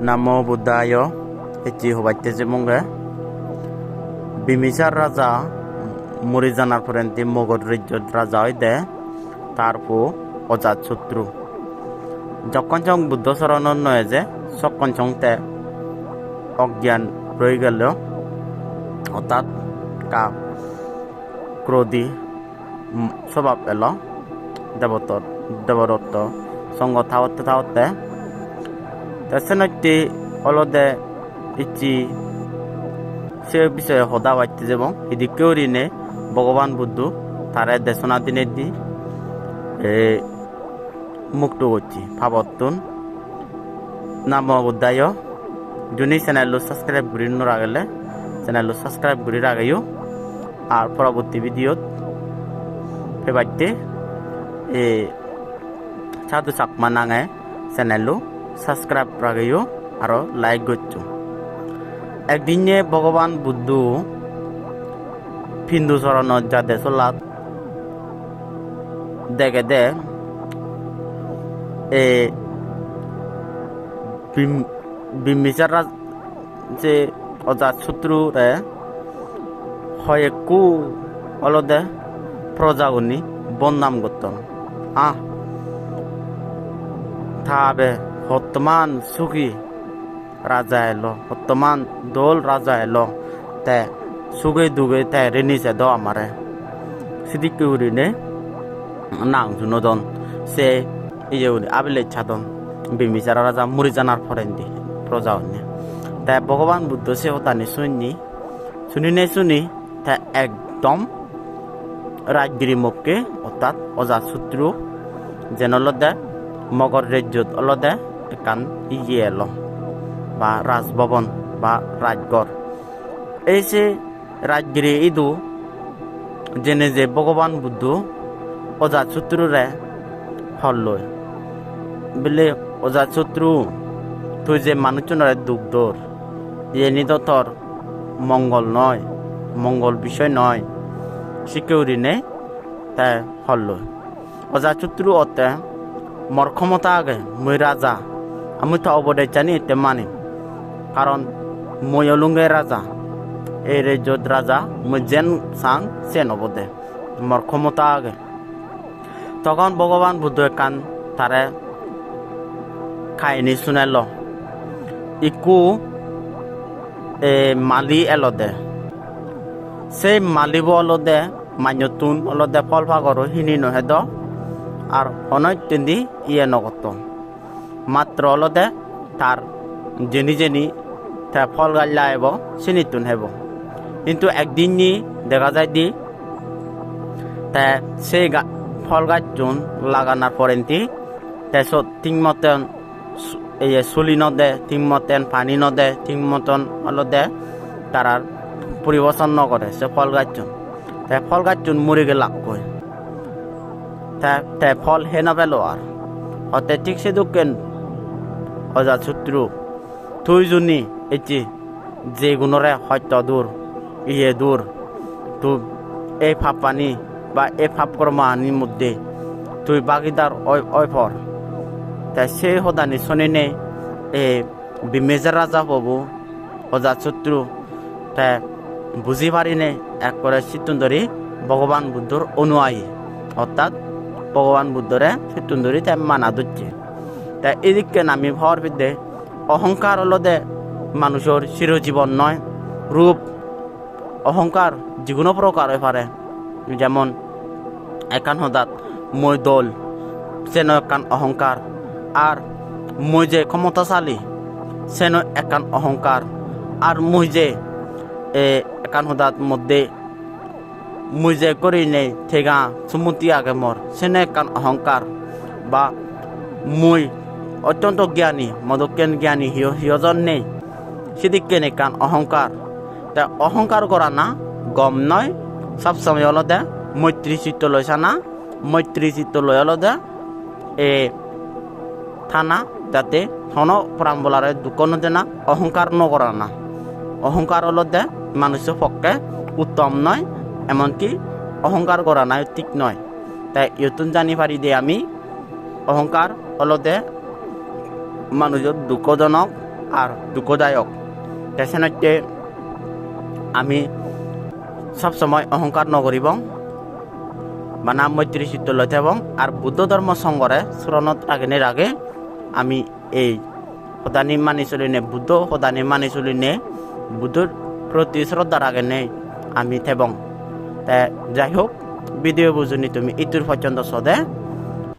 Namo Buddhaya এটি হবাইতে যে মঙ্গে বিমিসার রাজা মরি জানার পরেন্তি মগধ রাজ্যত রাজা হয় দে তারপো অজাত শত্রু যখন চং বুদ্ধ শরণ নয় যে সকন চংতে অজ্ঞান রয়ে গেল অর্থাৎ কা ক্রোধী স্বভাব এলো দেবতর দেবদত্ত সঙ্গ থাওতে থাওতে তেসেনটি অলদে ইচ্ছি সে বিষয়ে হদা বাড়তে যাব এদি কেউরিনে ভগবান বুদ্ধ তারে দেশনা দিনে দি মুক্ত করছি ভাবতুন নাম উদ্দায় যদি চ্যানেল সাবস্ক্রাইব করি রাখলে চ্যানেল সাবস্ক্রাইব করি রাখাইও আর পরবর্তী ভিডিওত ফেবাইতে এ সাধু চাকমা নাঙে চ্যানেলও সাবস্ক্রাইব রাখাইও আর লাইক করছ একদিনে ভগবান বুদ্ধ হিন্দু চরণত যাতে চলাত, দেখে দে এ বিম্বিচার যে অজাত শত্রুরে হয় কু অলদে প্রজাগুনি বন্নাম করতাম আহ থাবে বর্তমান সুখী রাজা এলো, বর্তমান দোল রাজা এলো, তে সুগে দুগে তে রেনিছে দ আমারে সিদিকে উড়িনে নাং জুনদন সে ইয়ে উড়ি আবিলে ছাদন বিমিচার রাজা মুড়ি জানার ফরেন্দি প্রজা অন্য তে ভগবান বুদ্ধ সে হতানি শুননি শুনি নে শুনি তে একদম রাজগিরি মুখকে অর্থাৎ অজাত শত্রু যেন অলদে মগর রাজ্যত অলদে একান ইয়ে এলো বা রাজভবন বা রাজগড় এই যে রাজগিরি ইদু, যেনে যে ভগবান বুদ্ধ অজাত শত্রুরে হল লয়। বলে অজাত শত্রু তুই যে মানুষজনের দুঃখ দর এ নিদতর মঙ্গল নয় মঙ্গল বিষয় নয় শিকেউরি নে তাই হল লয়। অজাত শত্রু অতে মর ক্ষমতা আগে, মই রাজা আমি তো অবদায় জানি এতে মানি। কারণ মই অলুঙ্গে রাজা এই রাজ্যত রাজা মই যেন চাং সে নবদে মোর ক্ষমতা আগে। তখন ভগবান বুদ্ধ কান তারে খাইনি শুনাইল। ইকু এ মালি এলদে। সেই মালিব অলদে, মান্যতুন অলদে ফল ভাগরো হিনি নহেদ। আর অনৈত্যদি ইয়ে নগত। মাত্র অলদে তার জেনি জেনি তা ফল গাছ লাগাইব চিনিতুন হেব কিন্তু একদিন নি দেখা যায় দি, তা সেই ফল গাছ চুন লাগানোর পরেন্তি তেসত ঠিক মতন এই চুলি নদে ঠিক মতন পানি নদে ঠিক মতন অলদে তারার পরিবর্তন নকরে সে ফল গাছ চুন তে ফল গাছ চুন মরে গে লাভ করে তে তে ফল হে না আর হতে ঠিক সে দুঃখেন অজাত শত্রু তুই এটি যে গুণরে সত্য দূর ইয়ে দূর তুই এই ভাব পানি বা এই ভাব কর্মানির মধ্যে তুই বাগিদার অয়ফর তাই সেই সদানি শনিনে এ বিমেজার রাজা পাবো অজাত শত্রু তাই বুঝি পারিনে এক করে চিত্তুন্দরী ভগবান বুদ্ধর অনুয়ায়ী। অর্থাৎ ভগবান বুদ্ধরে চিত্তুন্দরী তাই মানা দিচ্ছে তাই এদিকে নামি ভাবার বিদ্যে। অহংকার হলদে মানুষের চিরজীবন নয়। রূপ, অহংকার যিকোনো প্রকার হয়ে পারে যেমন একান হদাত মই দল সেন একান অহংকার। আর, মই যে ক্ষমতাশালী সেন একান অহংকার। আর মই যে একান হদাত মধ্যে, মুই যে করি নেই ঠেগা সুমতি আগে মর সেনে একান অহংকার। বা, মুই অত্যন্ত জ্ঞানী মদকেন জ্ঞানী, হিয় হিয়জন নেই। সেদিকে নেই কান অহংকার তা অহংকার করা না, গম নয়। সবসময় অলদে মৈত্রী চিত্ত লৈছা না। মৈত্রী চিত্ত লই অলদে এ থানা, যাতে হন প্রাণ বলারে দোকানো দেনা অহংকার নকরা না। অহংকার অলদে মানুষের পক্ষে উত্তম নয়, এমনকি অহংকার করা নাই ঠিক নয়। তাই ইয়তুন জানি পারি দে আমি। অহংকার অলদে মানুষের দুঃখজনক আর দুঃখদায়ক। তেসেনতে আমি সবসময় অহংকার নকরিব বানা মৈত্রী চিত্ত লইতে এবং আর বুদ্ধ ধর্ম সংঘরে স্মরণত রাগেনের আগে আমি এই সদানি মানি চলি নে বুদ্ধ সদানি মানি চলি নে বুদ্ধর প্রতি শ্রদ্ধা রাগে নে আমি থেবং তে যাই হোক ভিডিও বুঝুনি তুমি ইটোর পর্যন্ত সদে